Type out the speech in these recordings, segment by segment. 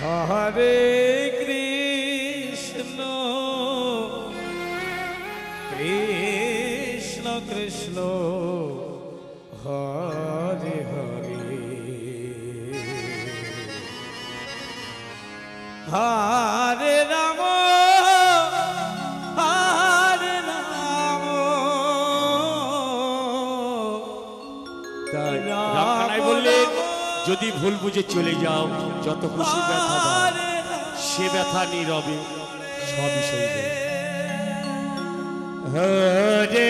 হরে কৃষ্ণ কৃষ্ণ কৃষ্ণ হরে হরে। হরে রাম হরে রাম। রামখানায় বললে যদি ভুল বুঝে চলে যাও। যত খুশি ব্যথা সে ব্যথা নীরবে সবই সেই হরে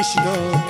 কৃষ্ণ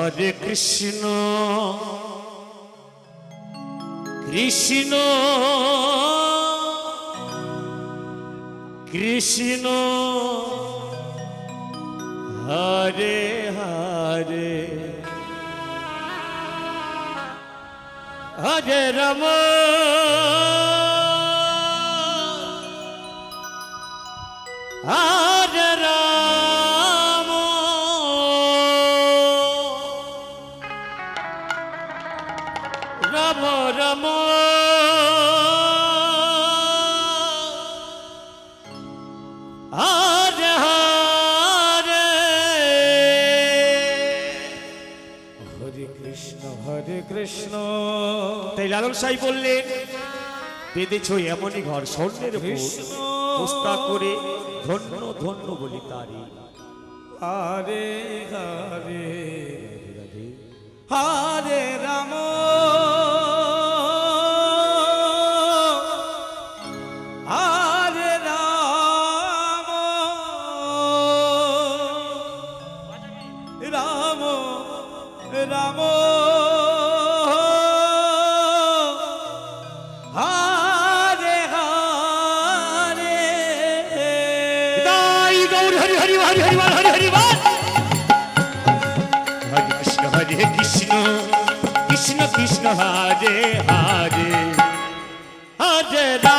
হরে কৃষ্ণ। কৃষ্ণ। কৃষ্ণ। হরে হরে। হরে রম। হরে কৃষ্ণ হরে কৃষ্ণ। তাই লালন সাই বললেন বেঁধেছ এমনই ঘর স্বর্ণের পোস্তা করে ধন্য ধন্য বলি তারি। হরে হরে। হরে রাম। হে কৃষ্ণ কৃষ্ণ কৃষ্ণ হরে হরে। হরে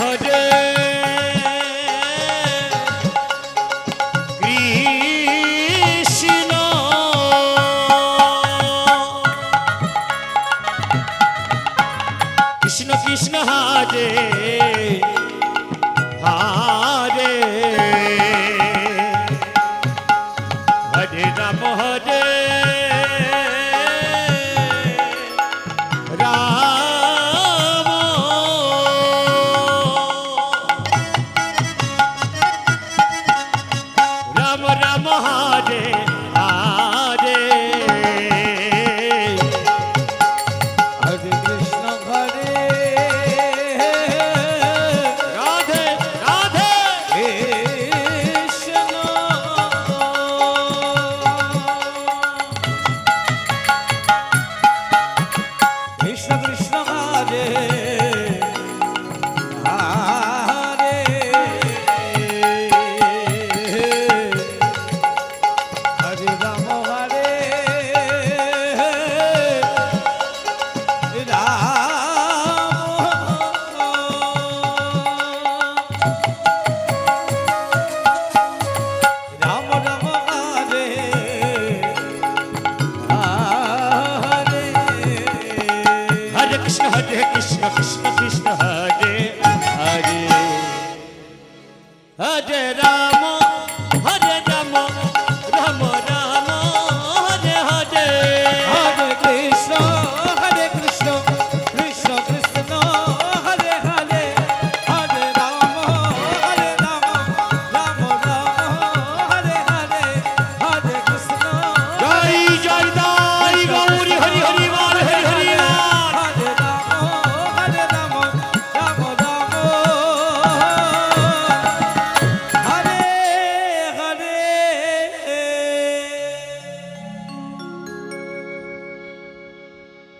হরে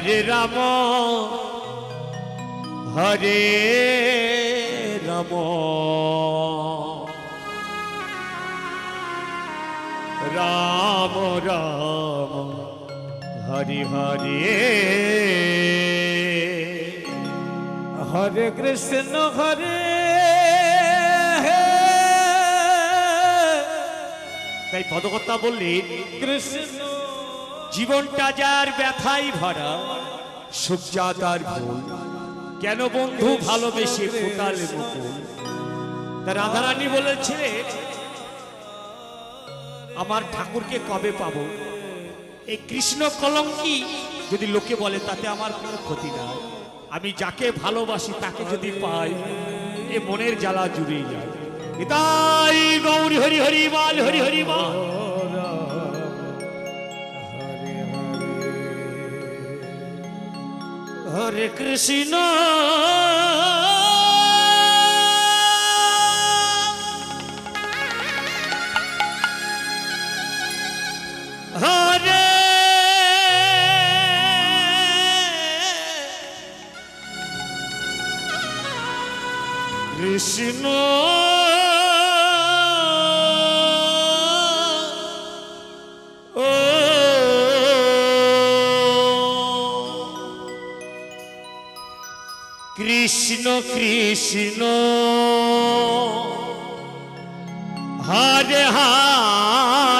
হরে রাম হরে রাম। রাম রাম, হরি, হরে। হরে কৃষ্ণ, হরে তাই পদকর্তা বললেন, কৃষ্ণ জীবনটা যার ব্যথাই ভরা সজ্জা তার ভুল। কেন বন্ধু ভালোবেসে ফোটালে মুকুল? রাধারানী বলেছিলেন আমার ঠাকুরকে কবে পাব? এই কৃষ্ণ কলঙ্কি যদি লোকে বলে, তাতে আমার কোনো ক্ষতি না আমি যাকে ভালোবাসি তাকে যদি পাই, এ মনের জ্বালা জুড়েই যায়। তাই গৌরী হরি হরি বল, হরি হরি বল। হরে কৃষ্ণ। হরে। কৃষ্ণ। কৃষ্ণ কৃষ্ণ। হরে হরে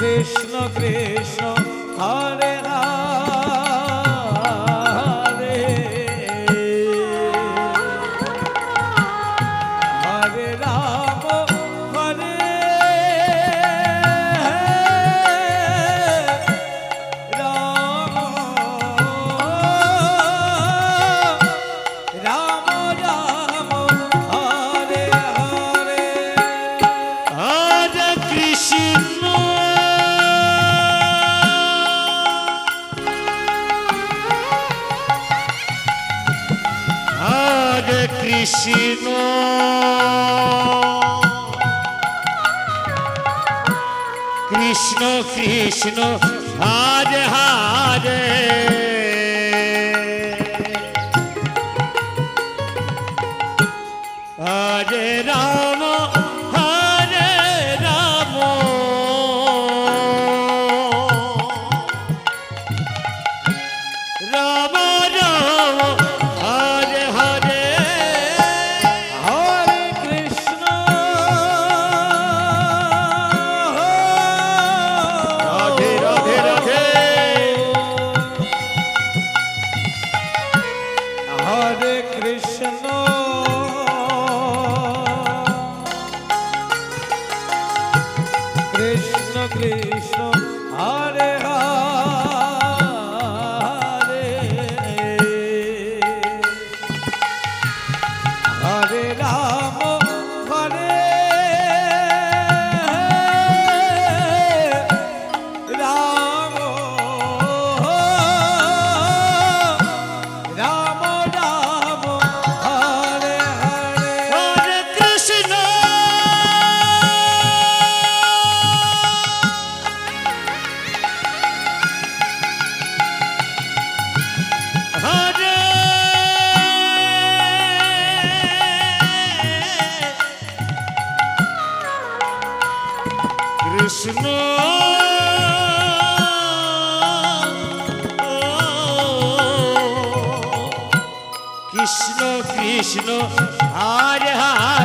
Krishna. কৃষ্ণ কৃষ্ণ হরে হরে কৃষ্ণ। কৃষ্ণ কৃষ্ণ হরে হরে।